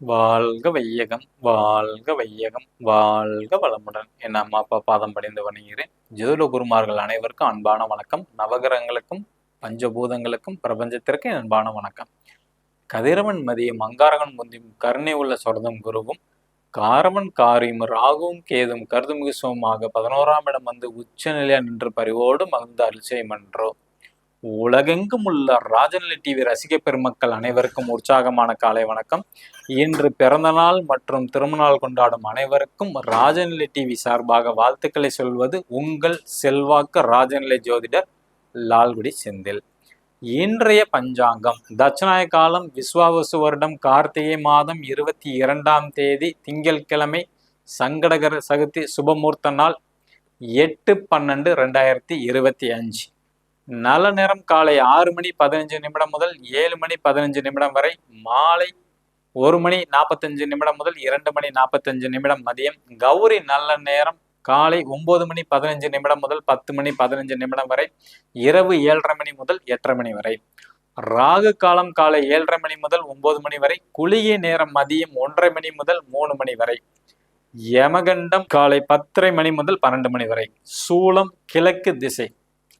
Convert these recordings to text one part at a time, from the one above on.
வாழ்க வையகம் வாழ்க வையகம் வாழ்க வளமுடன். என் அம்மா அப்பா பாதம் படைந்து வணங்குகிறேன். ஜோதிட குருமார்கள் அனைவருக்கும் அன்பான வணக்கம். நவகிரகங்களுக்கும் பஞ்சபூதங்களுக்கும் பிரபஞ்சத்திற்கு அன்பான வணக்கம். கதிரவன் மதியம் அங்காரகன் முந்தியும் கருணை உள்ள சொரதம் குருவும் காரவன் காரியும் ராகுவும் கேதும் கருதுமிகு சோமாக பதினோராம் இடம் வந்து உச்சநிலையா நின்று பரிவோடு மகிழ்ந்து அருள் செய்மன்றோ உலகெங்கும் உள்ள ராஜநிலை டிவி ரசிக பெருமக்கள் அனைவருக்கும் உற்சாகமான காலை வணக்கம். இன்று பிறந்தநாள் மற்றும் திருமணநாள் கொண்டாடும் அனைவருக்கும் ராஜநிலை டிவி சார்பாக வாழ்த்துக்களை சொல்வது உங்கள் செல்வாக்கு ராஜநிலை ஜோதிடர் லால்குடி செந்தில். இன்றைய பஞ்சாங்கம் தட்சிணாய காலம் விஸ்வாவசு வருடம் கார்த்திகை மாதம் இருபத்தி இரண்டாம் தேதி திங்கட்கிழமை சங்கடகர சகுதி சுபமூர்த்த நாள் எட்டு பன்னெண்டு ரெண்டாயிரத்தி இருபத்தி அஞ்சு. நல்ல நேரம் காலை ஆறு மணி பதினஞ்சு நிமிடம் முதல் ஏழு மணி பதினஞ்சு நிமிடம் வரை மாலை ஒரு மணி நாற்பத்தஞ்சு நிமிடம் முதல் இரண்டு மணி நாற்பத்தஞ்சு நிமிடம் மதியம் கௌரி நல்ல நேரம் காலை ஒன்பது மணி பதினஞ்சு நிமிடம் முதல் பத்து மணி பதினஞ்சு நிமிடம் வரை இரவு ஏழரை மணி முதல் எட்டரை மணி வரை. ராகு காலம் காலை ஏழரை மணி முதல் ஒன்பது மணி வரை குளிகை நேரம் மதியம் ஒன்றரை மணி முதல் மூணு மணி வரை. யமகண்டம் காலை பத்தரை மணி முதல் பன்னெண்டு மணி வரை. சூளம் கிழக்கு திசை.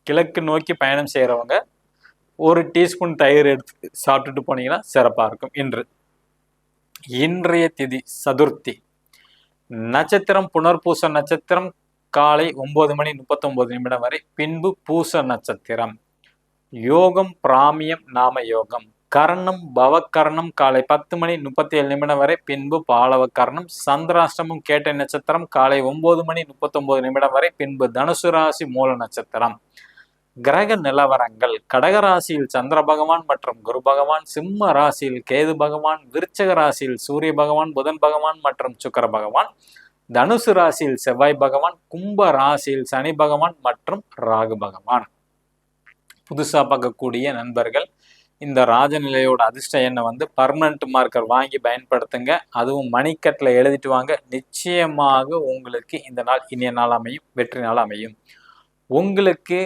கிழக்கு நோக்கி பயணம் செய்கிறவங்க ஒரு டீஸ்பூன் தயிர் எடுத்து சாப்பிட்டுட்டு போனீங்கன்னா சிறப்பாக இருக்கும். இன்று. இன்றைய திதி சதுர்த்தி. நட்சத்திரம் புனர்பூச நட்சத்திரம் காலை ஒன்பது மணி முப்பத்தொன்பது நிமிடம் வரை. பின்பு பூச நட்சத்திரம். யோகம் பிராமியம் நாம யோகம். கர்ணம் பவக்கர்ணம் காலை பத்து மணி முப்பத்தி ஏழு நிமிடம் வரை. பின்பு பாலவ கர்ணம் சந்திராஷ்டமம் கேட்ட நட்சத்திரம் காலை ஒன்பது மணி முப்பத்தொன்பது நிமிடம் வரை. பின்பு தனுசு ராசி மூல நட்சத்திரம். கிரக நிலவரங்கள் கடகராசியில் சந்திர பகவான் மற்றும் குரு பகவான் சிம்ம ராசியில் கேது பகவான் விருச்சக ராசியில் சூரிய பகவான் புதன் பகவான் மற்றும் சுக்கர பகவான் தனுசு ராசியில் செவ்வாய் பகவான் கும்ப ராசியில் சனி பகவான் மற்றும் ராகு பகவான். புதுசாக பார்க்கக்கூடிய நண்பர்கள் இந்த ராஜநிலையோட அதிர்ஷ்ட எண்ணை வந்து பர்மனண்ட் மார்க்கர் வாங்கி பயன்படுத்துங்க. அதுவும் மணிக்கட்டில் எழுதிட்டு வாங்க. நிச்சயமாக உங்களுக்கு இந்த நாள் இனிய நாள் அமையும் வெற்றி நாள் அமையும். உங்களுக்கு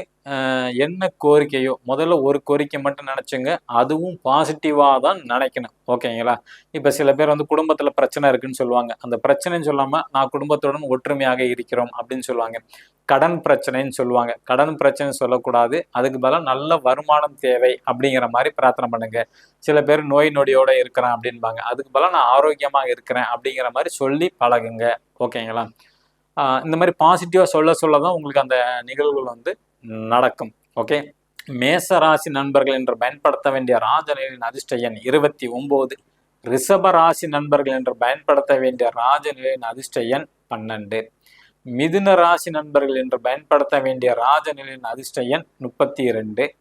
என்ன கோரிக்கையோ முதல்ல ஒரு கோரிக்கை மட்டும் நினச்சிங்க. அதுவும் பாசிட்டிவாக தான் நினைக்கணும். ஓகேங்களா? இப்போ சில பேர் வந்து குடும்பத்தில் பிரச்சனை இருக்குன்னு சொல்லுவாங்க. அந்த பிரச்சனைன்னு சொல்லாமல் நான் குடும்பத்துடன் ஒற்றுமையாக இருக்கிறோம் அப்படின்னு சொல்லுவாங்க. கடன் பிரச்சனைன்னு சொல்லுவாங்க. கடன் பிரச்சனை சொல்லக்கூடாது. அதுக்கு பதிலாக நல்ல வருமானம் தேவை அப்படிங்கிற மாதிரி பிரார்த்தனை பண்ணுங்க. சில பேர் நோய் நொடியோட இருக்கிறேன் அப்படின்பாங்க. அதுக்கு பதிலாக நான் ஆரோக்கியமாக இருக்கிறேன் அப்படிங்கிற மாதிரி சொல்லி பழகுங்க. ஓகேங்களா? இந்த மாதிரி பாசிட்டிவாக சொல்ல சொல்ல தான் உங்களுக்கு அந்த நிகழ்வுகள் வந்து நடக்கும். ஓகே மேச ராசி நண்பர்கள் என்று பயன்படுத்த வேண்டிய ராஜநிலையின் அதிர்ஷ்ட எண் இருபத்தி ஒன்பது. ரிஷப ராசி நண்பர்கள் என்று பயன்படுத்த வேண்டிய ராஜநிலையின் அதிர்ஷ்ட எண் பன்னெண்டு. மிதுன ராசி நண்பர்கள் என்று பயன்படுத்த வேண்டிய ராஜநிலையின் அதிர்ஷ்ட எண் முப்பத்தி இரண்டு.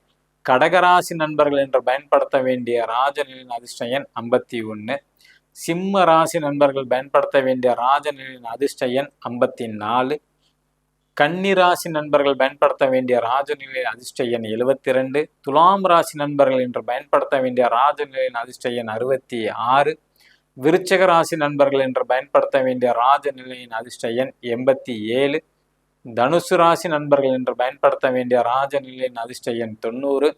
கடகராசி நண்பர்கள் என்று பயன்படுத்த வேண்டிய ராஜநிலையின் அதிர்ஷ்ட எண் ஐம்பத்தி ஒன்று. சிம்ம ராசி நண்பர்கள் பயன்படுத்த வேண்டிய ராஜநிலையின் அதிர்ஷ்ட எண் ஐம்பத்தி நாலு. கன்னி ராசி நண்பர்கள் பயன்படுத்த வேண்டிய ராஜநிலையின் அதிர்ஷ்ட எண் எழுபத்தி ரெண்டு துலாம் ராசி நண்பர்கள் என்று பயன்படுத்த வேண்டிய ராஜநிலையின் அதிர்ஷ்ட எண் அறுபத்தி ஆறு விருச்சக ராசி நண்பர்கள் என்று பயன்படுத்த வேண்டிய ராஜநிலையின் அதிர்ஷ்ட எண் எண்பத்தி ஏழு தனுசு ராசி நண்பர்கள் என்று பயன்படுத்த வேண்டிய ராஜநிலையின் அதிர்ஷ்ட எண் தொண்ணூறு.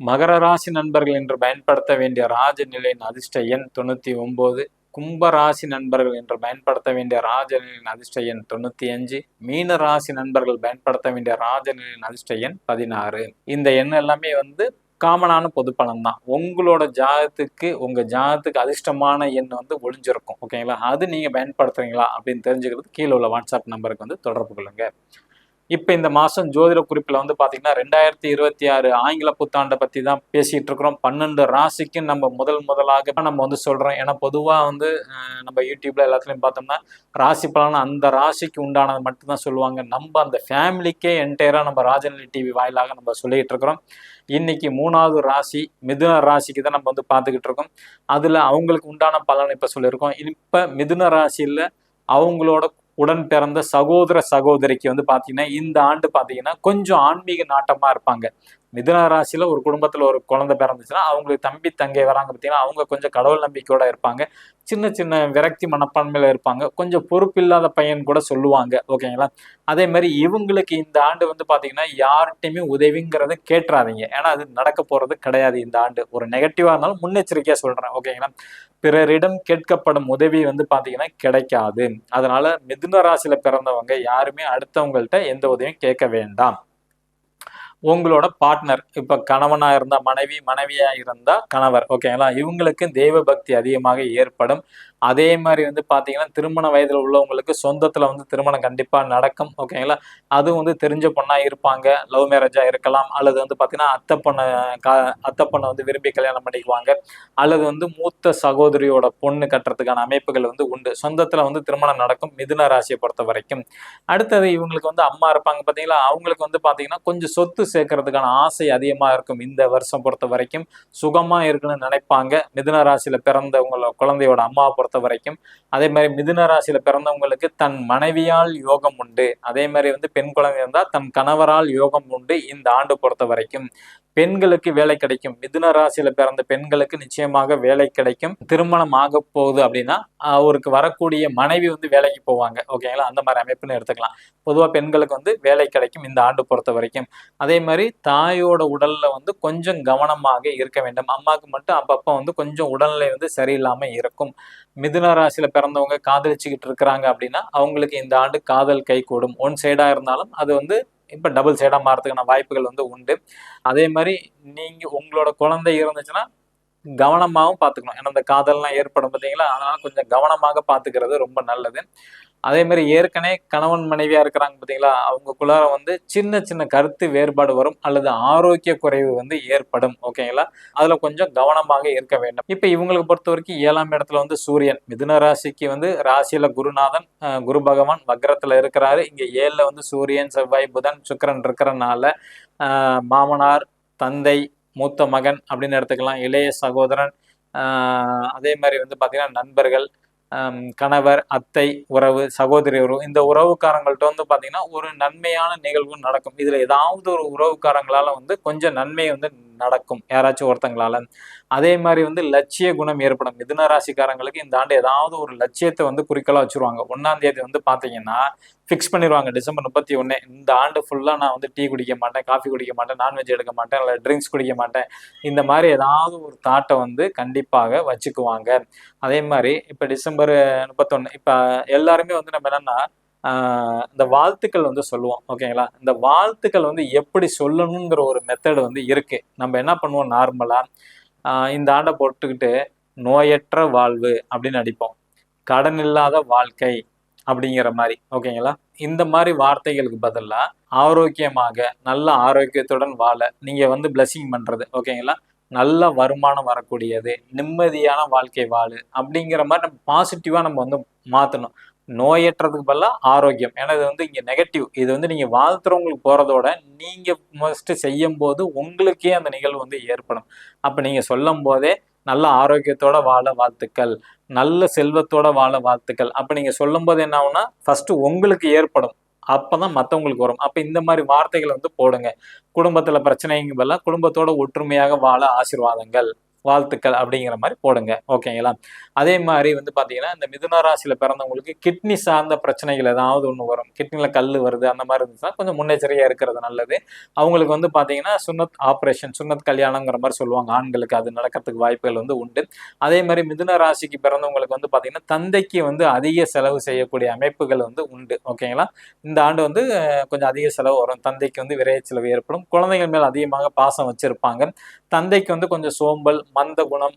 மகர ராசி நண்பர்கள் என்று பயன்படுத்த வேண்டிய ராஜநிலையின் அதிர்ஷ்ட எண் தொண்ணூற்றி ஒம்பது. கும்பராசி நண்பர்கள் என்று பயன்படுத்த வேண்டிய ராஜநிலையின் அதிர்ஷ்ட எண் தொண்ணூற்றி அஞ்சு. மீன ராசி நண்பர்கள் பயன்படுத்த வேண்டிய ராஜநிலையின் அதிர்ஷ்ட எண் பதினாறு. இந்த எண் எல்லாமே வந்து காமனான பொது பலன் தான். உங்களோட ஜாதத்துக்கு உங்க ஜாதத்துக்கு அதிர்ஷ்டமான எண் வந்து ஒளிஞ்சிருக்கும். ஓகேங்களா? அது நீங்க பயன்படுத்துறீங்களா அப்படின்னு தெரிஞ்சுக்கிறது கீழே உள்ள வாட்ஸ்அப் நம்பருக்கு வந்து தொடர்பு கொள்ளுங்க. இப்போ இந்த மாதம் ஜோதிட குறிப்பில் வந்து பார்த்தீங்கன்னா ரெண்டாயிரத்தி இருபத்தி ஆறு ஆங்கில புத்தாண்டை பற்றி தான் பேசிகிட்டு இருக்கிறோம். பன்னெண்டு ராசிக்கு நம்ம முதல் முதலாக நம்ம வந்து சொல்கிறோம் ஏன்னா பொதுவாக வந்து நம்ம யூடியூப்ல எல்லாத்துலேயும் பார்த்தோம்னா ராசி பலன் அந்த ராசிக்கு உண்டானது மட்டும்தான் சொல்லுவாங்க. நம்ம அந்த ஃபேமிலிக்கே என்டையராக நம்ம ராஜநிலை டிவி வாயிலாக நம்ம சொல்லிகிட்டு இருக்கிறோம். இன்னைக்கு மூணாவது ராசி மிதுன ராசிக்கு தான் நம்ம வந்து பார்த்துக்கிட்டு இருக்கோம். அதில் அவங்களுக்கு உண்டான பலன் இப்போ சொல்லியிருக்கோம். இப்போ மிதுன ராசியில் அவங்களோட உடன் பிறந்த சகோதர சகோதரிக்கு வந்து பார்த்தீங்கன்னா இந்த ஆண்டு பார்த்தீங்கன்னா கொஞ்சம் ஆன்மீக நாட்டமாக இருப்பாங்க. மிதுன ராசியில் ஒரு குடும்பத்தில் ஒரு குழந்தை பிறந்துச்சுன்னா அவங்களுக்கு தம்பி தங்கை வராங்க பார்த்தீங்கன்னா அவங்க கொஞ்சம் கடவுள் நம்பிக்கையோட இருப்பாங்க. சின்ன சின்ன விரக்தி மனப்பான்மையில் இருப்பாங்க. கொஞ்சம் பொறுப்பில்லாத பையன் கூட சொல்லுவாங்க. ஓகேங்களா? அதே மாதிரி இவங்களுக்கு இந்த ஆண்டு வந்து பார்த்தீங்கன்னா யார்கிட்டையுமே உதவிங்கிறத கேட்டுறாதீங்க. ஏன்னா அது நடக்க போகிறது கிடையாது இந்த ஆண்டு. ஒரு நெகட்டிவாக இருந்தாலும் முன்னெச்சரிக்கையாக சொல்கிறேன் ஓகேங்களா? பிறரிடம் கேட்கப்படும் உதவி வந்து பார்த்தீங்கன்னா கிடைக்காது. அதனால மிதுன ராசியில் பிறந்தவங்க யாருமே அடுத்தவங்கள்ட்ட எந்த உதவியும் கேட்க வேண்டாம். உங்களோட பார்ட்னர் இப்ப கணவனா இருந்தா மனைவி மனைவியா இருந்தா கணவர் ஓகேங்களா இவங்களுக்கு தெய்வ பக்தி அதிகமாக ஏற்படும். அதே மாதிரி வந்து பார்த்தீங்கன்னா திருமண வயதில் உள்ளவங்களுக்கு சொந்தத்தில் வந்து திருமணம் கண்டிப்பாக நடக்கும் ஓகேங்களா அதுவும் வந்து தெரிஞ்ச பொண்ணாக இருப்பாங்க லவ் மேரேஜாக இருக்கலாம் அல்லது வந்து பார்த்தீங்கன்னா அத்தை பொண்ணை கா அத்தை பொண்ணை வந்து விரும்பி கல்யாணம் பண்ணிக்குவாங்க அல்லது வந்து மூத்த சகோதரியோட பொண்ணு கட்டுறதுக்கான அமைப்புகள் வந்து உண்டு. சொந்தத்தில் வந்து திருமணம் நடக்கும் மிதுன ராசியை பொறுத்த வரைக்கும். அடுத்தது இவங்களுக்கு வந்து அம்மா இருப்பாங்க பார்த்தீங்களா அவங்களுக்கு வந்து பார்த்தீங்கன்னா கொஞ்சம் சொத்து சேர்க்கறதுக்கான ஆசை அதிகமாக இருக்கும் இந்த வருஷம் பொறுத்த வரைக்கும். சுகமாக இருக்குன்னு நினைப்பாங்க. மிதுன ராசியில் பிறந்தவங்கள குழந்தையோட அம்மாவை பொறுத்த வரைக்கும். அதே மாதிரி மிதுன ராசியில பிறந்தவங்களுக்கு தன் மனைவியால் யோகம் உண்டு. அதே மாதிரி வந்து பெண் குழந்தை இருந்தால் தன் கணவரால் யோகம் உண்டு இந்த ஆண்டு பொறுத்த வரைக்கும். பெண்களுக்கு வேலை கிடைக்கும். மிதுன ராசியில பிறந்த பெண்களுக்கு நிச்சயமாக வேலை கிடைக்கும். திருமணம் ஆக போகுது அப்படின்னா அவருக்கு வரக்கூடிய மனைவி வந்து வேலைக்கு போவாங்க. ஓகேங்களா அந்த மாதிரி அமைப்புன்னு எடுத்துக்கலாம். பொதுவா பெண்களுக்கு வந்து வேலை கிடைக்கும் இந்த ஆண்டு பொறுத்த வரைக்கும். அதே மாதிரி தாயோட உடல்ல வந்து கொஞ்சம் கவனமாக இருக்க வேண்டும். அம்மாவுக்கு மட்டும் அப்பப்போ வந்து கொஞ்சம் உடல்நிலை வந்து சரியில்லாம இருக்கும். மிதுன ராசியில பிறந்தவங்க காதலிச்சுக்கிட்டு இருக்கிறாங்க அப்படின்னா அவங்களுக்கு இந்த ஆண்டு காதல் கை கூடும். ஒன் சைடா இருந்தாலும் அது வந்து இப்போ டபுள் சைடா மாறதுக்கான வாய்ப்புகள் வந்து உண்டு. அதே மாதிரி நீங்க உங்களோட குழந்தை இருந்துச்சுன்னா கவனமாகவும் பார்த்துக்கணும். ஏன்னா இந்த காதல்லாம் ஏற்படும் பார்த்தீங்களா அதனால கொஞ்சம் கவனமாக பார்த்துக்கிறது ரொம்ப நல்லது. அதே மாதிரி ஏற்கனவே கணவன் மனைவியா இருக்கிறாங்க பார்த்தீங்களா அவங்களுக்குள்ளார வந்து சின்ன சின்ன கருத்து வேறுபாடு வரும் அல்லது ஆரோக்கிய குறைவு வந்து ஏற்படும் ஓகேங்களா? அதுல கொஞ்சம் கவனமாக இருக்க வேண்டும். இப்ப இவங்களுக்கு பொறுத்த வரைக்கும் ஏழாம் இடத்துல வந்து சூரியன் மிதுன ராசிக்கு வந்து ராசியில குருநாதன் குரு பகவான் வக்ரத்துல இருக்கிறாரு. இங்க ஏழுல வந்து சூரியன் செவ்வாய் புதன் சுக்கிரன் இருக்கிறனால மாமனார் தந்தை மூத்த மகன் அப்படின்னு எடுத்துக்கலாம். இளைய சகோதரன் அதே மாதிரி வந்து பார்த்தீங்கன்னா நண்பர்கள் கணவர் அத்தை உறவு சகோதரி உறவு இந்த உறவுக்காரங்கள்ட்ட வந்து பார்த்தீங்கன்னா ஒரு நன்மையான நிகழ்வு நடக்கும். இதில் ஏதாவது ஒரு உறவுக்காரங்களால் வந்து கொஞ்சம் நன்மை வந்து நடக்கும். யாராச்சும் ஒருத்தங்களால. அதே மாதிரி வந்து லட்சிய குணம் ஏற்படும். மிதுன ராசிக்காரங்களுக்கு இந்த ஆண்டு ஏதாவது ஒரு லட்சியத்தை வந்து குறிக்கோளா வச்சிருவாங்க. ஒன்றாம் தேதி வந்து பார்த்தீங்கன்னா ஃபிக்ஸ் பண்ணிடுவாங்க டிசம்பர் முப்பத்தி ஒன்று இந்த ஆண்டு ஃபுல்லாக நான் வந்து டீ குடிக்க மாட்டேன் காஃபி குடிக்க மாட்டேன் நான்வெஜ் எடுக்க மாட்டேன் இல்லை ட்ரிங்க்ஸ் குடிக்க மாட்டேன். இந்த மாதிரி ஏதாவது ஒரு தாட்டை வந்து கண்டிப்பாக வச்சுக்குவாங்க. அதே மாதிரி இப்போ டிசம்பர் முப்பத்தொன்று இப்போ எல்லாருமே வந்து நம்ம என்னன்னா இந்த வாழ்த்துக்கள் வந்து சொல்லுவோம் ஓகேங்களா? இந்த வாழ்த்துக்கள் வந்து எப்படி சொல்லணுங்கிற ஒரு மெத்தடு வந்து இருக்கு. நம்ம என்ன பண்ணுவோம்? நார்மலா இந்த ஆண்டை போட்டுக்கிட்டு நோயற்ற வாழ்வு அப்படின்னு அடிப்போம் கடன் இல்லாத வாழ்க்கை அப்படிங்கிற மாதிரி ஓகேங்களா? இந்த மாதிரி வார்த்தைகளுக்கு பதிலாக ஆரோக்கியமாக நல்ல ஆரோக்கியத்துடன் வாழ நீங்கள் வந்து blessing பண்ணுறது ஓகேங்களா? நல்ல வருமானம் வரக்கூடியது நிம்மதியான வாழ்க்கை வாழு அப்படிங்கிற மாதிரி நம்ம பாசிட்டிவாக நம்ம வந்து மாற்றணும் நோயற்றதுக்கு பதிலாக ஆரோக்கியம். ஏன்னா இது வந்து இங்கே நெகட்டிவ் இது வந்து நீங்கள் வாழ்த்துறவங்களுக்கு போகிறதோட நீங்கள் மோஸ்ட்டு செய்யும் போது உங்களுக்கே அந்த நிகழ்வு வந்து ஏற்படும். அப்போ நீங்கள் சொல்லும் போதே நல்ல ஆரோக்கியத்தோட வாழ வாழ்த்துக்கள் நல்ல செல்வத்தோட வாழ வாழ்த்துக்கள். அப்போ நீங்கள் சொல்லும் போது என்ன ஆகுனா ஃபஸ்ட்டு உங்களுக்கு ஏற்படும். அப்போ தான் மற்றவங்களுக்கு வரும். அப்போ இந்த மாதிரி வார்த்தைகளை வந்து போடுங்க. குடும்பத்தில் பிரச்சனைங்க பதிலாக குடும்பத்தோட ஒற்றுமையாக வாழ ஆசிர்வாதங்கள். வாழ்த்துக்கள் அப்படிங்கிற மாதிரி போடுங்க. ஓகேங்களா? அதே மாதிரி வந்து பார்த்தீங்கன்னா இந்த மிதுன ராசியில் பிறந்தவங்களுக்கு கிட்னி சார்ந்த பிரச்சனைகள் ஏதாவது ஒன்று வரும். கிட்னியில் கல் வருது அந்த மாதிரி இருந்துச்சுன்னா கொஞ்சம் முன்னெச்சரிக்கையாக இருக்கிறது நல்லது. அவங்களுக்கு வந்து பார்த்தீங்கன்னா சுன்னத் ஆப்ரேஷன் சுன்னத் கல்யாணங்கிற மாதிரி சொல்லுவாங்க. ஆண்களுக்கு அது நடக்கிறதுக்கு வாய்ப்புகள் வந்து உண்டு. அதே மாதிரி மிதுன ராசிக்கு பிறந்தவங்களுக்கு வந்து பார்த்தீங்கன்னா தந்தைக்கு வந்து அதிக செலவு செய்யக்கூடிய அமைப்புகள் வந்து உண்டு. ஓகேங்களா? இந்த ஆண்டு வந்து கொஞ்சம் அதிக செலவு வரும். தந்தைக்கு வந்து விரைய செலவு ஏற்படும். குழந்தைகள் மேல் அதிகமாக பாசம் வச்சிருப்பாங்க. தந்தைக்கு வந்து கொஞ்சம் சோம்பல் மந்த குணம்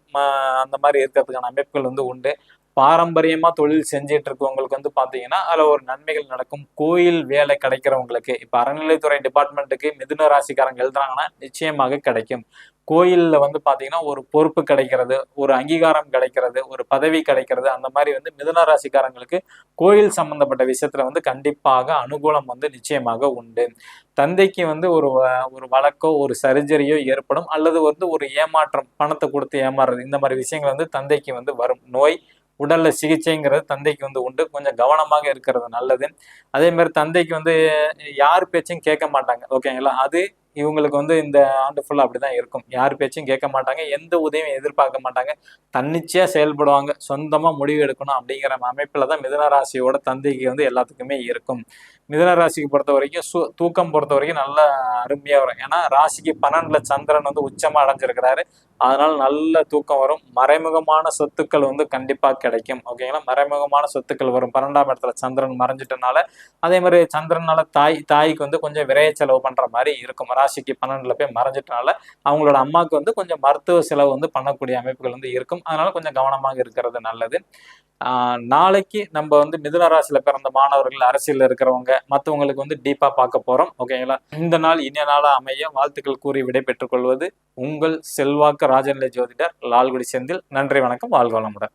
அந்த மாதிரி இருக்கிறதுக்கான அமைப்புகள் வந்து உண்டு. பாரம்பரியமா தொழில் செஞ்சிட்டு இருக்கவங்களுக்கு வந்து பாத்தீங்கன்னா அதுல ஒரு நன்மைகள் நடக்கும். கோயில் வேலை கிடைக்கிறவங்களுக்கு இப்ப அறநிலைத்துறை டிபார்ட்மெண்ட்டுக்கு மிதுன ராசிக்காரங்க எழுதுறாங்கன்னா நிச்சயமாக கிடைக்கும். கோயிலில் வந்து பார்த்தீங்கன்னா ஒரு பொறுப்பு கிடைக்கிறது ஒரு அங்கீகாரம் கிடைக்கிறது ஒரு பதவி கிடைக்கிறது அந்த மாதிரி வந்து மிதுன ராசிக்காரங்களுக்கு கோயில் சம்பந்தப்பட்ட விஷயத்தில் வந்து கண்டிப்பாக அனுகூலம் வந்து நிச்சயமாக உண்டு. தந்தைக்கு வந்து ஒரு வ- ஒரு வழக்கோ ஒரு சர்ஜரியோ ஏற்படும் அல்லது வந்து ஒரு ஏமாற்றம் பணத்தை கொடுத்து ஏமாறுறது இந்த மாதிரி விஷயங்கள் வந்து தந்தைக்கு வந்து வரும். நோய் உடல்ல சிகிச்சைங்கிறது தந்தைக்கு வந்து உண்டு. கொஞ்சம் கவனமாக இருக்கிறது நல்லது. அதே மாதிரி தந்தைக்கு வந்து யார் பேச்சையும் கேட்க மாட்டாங்க ஓகேங்களா? அது இவங்களுக்கு வந்து இந்த ஆண்டு ஃபுல்லாக அப்படிதான் இருக்கும். யார் பேச்சையும் கேட்க மாட்டாங்க எந்த உதவியும் எதிர்பார்க்க மாட்டாங்க. தன்னிச்சையா செயல்படுவாங்க சொந்தமா முடிவு எடுக்கணும் அப்படிங்கிற அமைப்புல தான் மிதனராசியோட தந்தைக்கு வந்து எல்லாத்துக்குமே இருக்கும். மிதுன ராசிக்கு பொறுத்த வரைக்கும் சு தூக்கம் பொறுத்த வரைக்கும் நல்ல அருமையாக வரும். ஏன்னா ராசிக்கு பன்னெண்டில் சந்திரன் வந்து உச்சமாக அடைஞ்சிருக்கிறாரு. அதனால் நல்ல தூக்கம் வரும். மறைமுகமான சொத்துக்கள் வந்து கண்டிப்பாக கிடைக்கும். ஓகேங்களா மறைமுகமான சொத்துக்கள் வரும். பன்னெண்டாம் இடத்துல சந்திரன் மறைஞ்சிட்டனால அதே மாதிரி சந்திரனால தாய் தாய்க்கு வந்து கொஞ்சம் விரைய செலவு பண்ணுற மாதிரி இருக்கும். ராசிக்கு பன்னெண்டில் போய் மறைஞ்சிட்டனால அவங்களோட அம்மாவுக்கு வந்து கொஞ்சம் மருத்துவ செலவு வந்து பண்ணக்கூடிய அமைப்புகள் வந்து இருக்கும். அதனால கொஞ்சம் கவனமாக இருக்கிறது நல்லது. நாளைக்கு நம்ம வந்து மிதுன ராசியில் பிறந்த மாணவர்கள் அரசியலில் இருக்கிறவங்க மற்றவங்களுக்கு வந்து டீப்பா பார்க்க போறோம் ஓகேங்களா இந்த நாள் இனிய நாளா அமைய வாழ்த்துக்கள் கூறி விடைபெற்றுக் கொள்வது உங்கள் செல்வாக்கு ராஜநிலை ஜோதிடர் லால்குடி செந்தில். நன்றி வணக்கம் வாழ்க வளமுடன்.